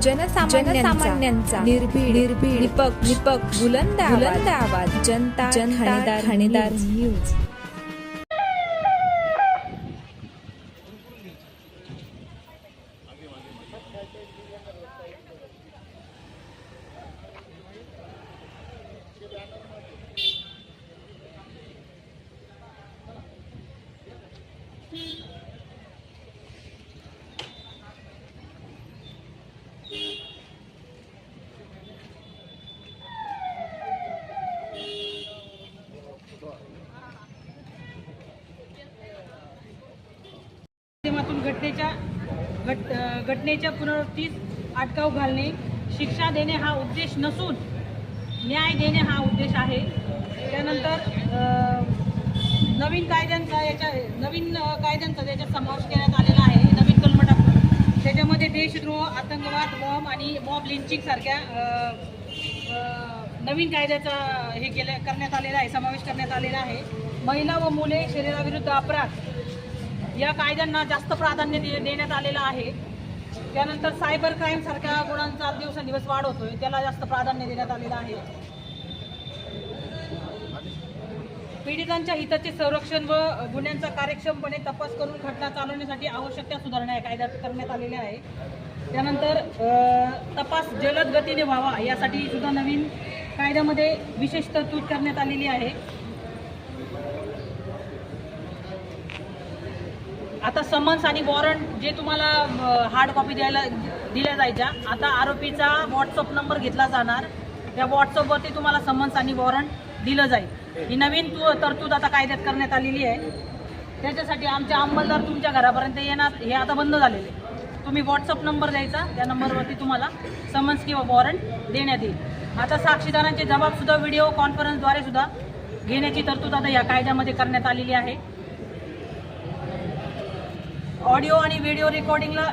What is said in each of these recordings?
जनसामान्यांचा. निर्भीड निर्भीड निपक्ष निपक्ष बुलंद बुलंद आवाज. जनता जनता ठाणेदार न्यूज. माध्यमातून घटनेच्या घट घटनेच्या पुनरावृत्तीस अटकाव घालणे शिक्षा देणे हा उद्देश नसून न्याय देणे हा उद्देश आहे. त्यानंतर नवीन कायद्यांचा याच्या नवीन कायद्यांचा त्याच्यात समावेश करण्यात आलेला आहे. नवीन कलम टाकून त्याच्यामध्ये देशद्रोह आतंकवाद बॉम्ब आणि बॉम्ब लिंचिंग सारख्या नवीन कायद्याचा हे केलं करण्यात आलेला आहे समावेश करण्यात आलेला आहे. महिला व मुले शरीराविरुद्ध अपराध. या कायद्यांना जास्त प्राधान्य दे देण्यात आलेलं आहे. त्यानंतर सायबर क्राईम सारख्या गुणांचा दिवसेंदिवस वाढ होतोय. त्याला जास्त प्राधान्य देण्यात आलेलं आहे. पीडितांच्या हिताचे संरक्षण व गुन्ह्यांचा कार्यक्षमपणे तपास करून घटना चालवण्यासाठी आवश्यक त्या सुधारणा या कायद्यात करण्यात आलेल्या आहे त्यानंतर तपास जलद गतीने व्हावा यासाठी सुद्धा नवीन कायद्यामध्ये विशेष तरतूद करण्यात आलेली आहे. आता समन्स आणि वॉरंट जे तुम्हाला हार्ड कॉपी द्यायला दिल्या जायच्या आता आरोपीचा व्हॉट्सअप नंबर घेतला जाणार. त्या व्हॉट्सअपवरती तुम्हाला समन्स आणि वॉरंट दिलं जाईल. ही नवीन तू तरतूद आता कायद्यात करण्यात आलेली आहे. त्याच्यासाठी आमचे अंमलदार तुमच्या घरापर्यंत येणार हे आता बंद झालेले. आहे. तुम्ही व्हॉट्सअप नंबर द्यायचा त्या नंबरवरती तुम्हाला समन्स किंवा वॉरंट देण्यात येईल. आता साक्षीदारांचे जबाबसुद्धा व्हिडिओ कॉन्फरन्सद्वारे सुद्धा घेण्याची तरतूद आता या कायद्यामध्ये करण्यात आलेली आहे. ऑडिओ आणि व्हिडिओ रेकॉर्डिंगला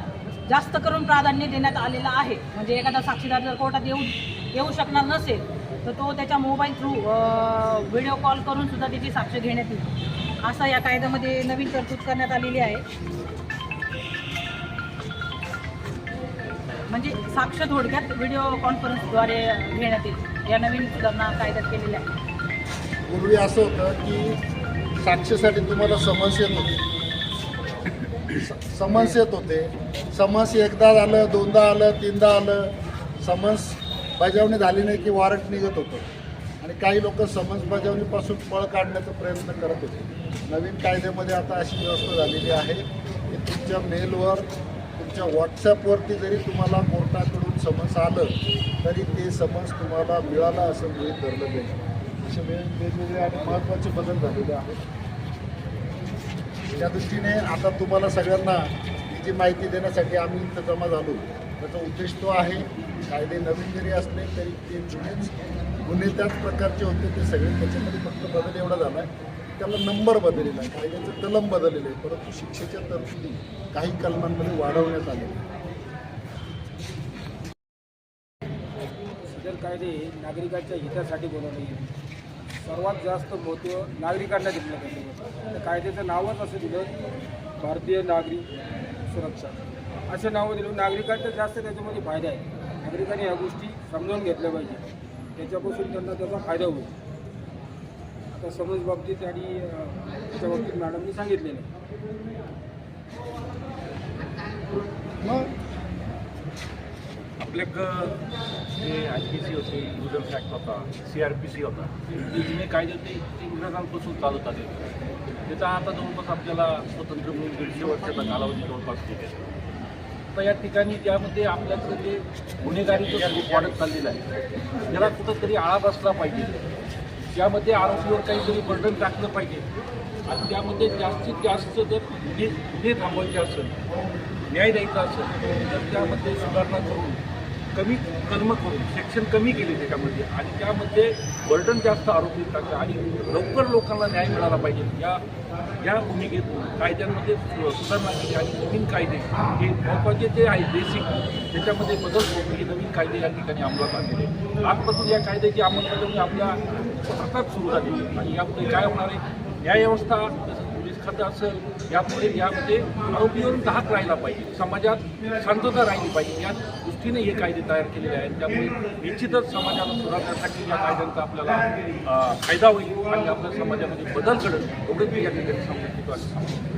जास्त करून प्राधान्य देण्यात आलेलं आहे. म्हणजे एखादा साक्षीदार जर कोर्टात येऊ येऊ शकणार नसेल तर तो त्याच्या मोबाईल थ्रू व्हिडिओ कॉल करून सुद्धा त्याची साक्ष घेण्यात येईल. असं या कायद्यामध्ये नवीन तरतूद करण्यात आलेली आहे. म्हणजे साक्ष थोडक्यात व्हिडिओ कॉन्फरन्सद्वारे घेण्यात येईल. या नवीन सुधारणा कायद्यात केलेल्या आहेत. पूर्वी असं होतं की साक्षीसाठी तुम्हाला समस्या होती. समन्स येत होते. समन्स एकदा आलं दोनदा आलं तीनदा आलं. समन्स बजावणी झाली नाही की वॉरंट निघत होतं. आणि काही लोक समन्स बजावणीपासून पळ काढण्याचा प्रयत्न करत होते. नवीन कायद्यामध्ये आता अशी व्यवस्था झालेली आहे की तुमच्या मेलवर तुमच्या व्हॉट्सॲपवरती जरी तुम्हाला कोर्टाकडून समन्स आलं तरी ते समन्स तुम्हाला मिळालं असं गृहित धरलं नाही असे वेगवेगळे आणि महत्त्वाचे बदल झालेले आहेत. त्या दृष्टीने आता तुम्हाला सगळ्यांना ही जी माहिती देण्यासाठी आम्ही इथं जमा झालो त्याचा उद्देश तो आहे कायदे नवीन जरी असले तरी ते जुनेच गुन्हे त्याच प्रकारचे होते ते सगळे त्याच्यामध्ये फक्त बदल एवढा झाला आहे त्याला नंबर बदललेला आहे कायद्याचं कलम बदललेलं आहे परंतु शिक्षेच्या तरतुदी काही कलमांमध्ये वाढवण्यात आलेल्या आहेत. सदर कायदे हे नागरिकांच्या हितासाठी बनवले सर्वात जास्त महत्त्व नागरिकांना दिलं गेलं त्या कायद्याचं नावच असं दिलं भारतीय नागरिक सुरक्षा. असं नावं दिलं नागरिकांचा जास्त त्याच्यामध्ये फायदा आहे. नागरिकांनी ह्या गोष्टी समजावून घेतल्या पाहिजे. त्याच्यापासून त्यांना त्याचा फायदा होईल. आता समज बाबतीत आणि त्याच्या बाबतीत मॅडमनी सांगितलेलं आहे. मग आपले जे आय पी सी होते युजर फॅक्ट होता सी आर पी सी होता ते जुने कायदे होते ते इंग्रजांपासून चालत आले त्याचा आता जवळपास आपल्याला स्वतंत्र मिळून दीडशे वर्षाचा कालावधी जवळपास गेले तर या ठिकाणी त्यामध्ये आपल्याचं जे गुन्हेगारीचं स्वरूप वाढत चाललेलं आहे त्याला कुठंतरी आळा बसला पाहिजे. त्यामध्ये आरोपीवर काहीतरी बर्डन टाकलं पाहिजे. आणि त्यामध्ये जास्तीत जास्त जर गुन्हे गुन्हे थांबवायचे असेल न्याय द्यायचा असेल तर त्यामध्ये सुधारणा करून कमी कर्म करून सेक्शन कमी केले त्याच्यामध्ये. आणि त्यामध्ये बर्डन जास्त आरोपी टाकलं आणि लवकर लोकांना न्याय मिळाला पाहिजे. या या भूमिकेतून कायद्यांमध्ये सुधारणा केली आणि नवीन कायदे हे महत्त्वाचे जे आहे बेसिक त्याच्यामध्ये बदल होऊन हे नवीन कायदे या ठिकाणी अंमलात आणलेले आजपासून या कायद्याची अंमलबजावणी आपल्या भारतात सुरू झाली. आणि यामध्ये काय होणार आहे? न्यायव्यवस्था पोलीस खातं असेल यापुढे यामध्ये आरोपीवरून धाक राहिला पाहिजे. समाजात शांतता राहिली पाहिजे. या दृष्टीने हे कायदे तयार केलेले आहेत. त्यामुळे निश्चितच समाजाला सुधारण्यासाठी या कायद्यांचा आपल्याला फायदा होईल आणि आपल्या समाजामध्ये बदल घडेल एवढंच मी या ठिकाणी सांगू इच्छितो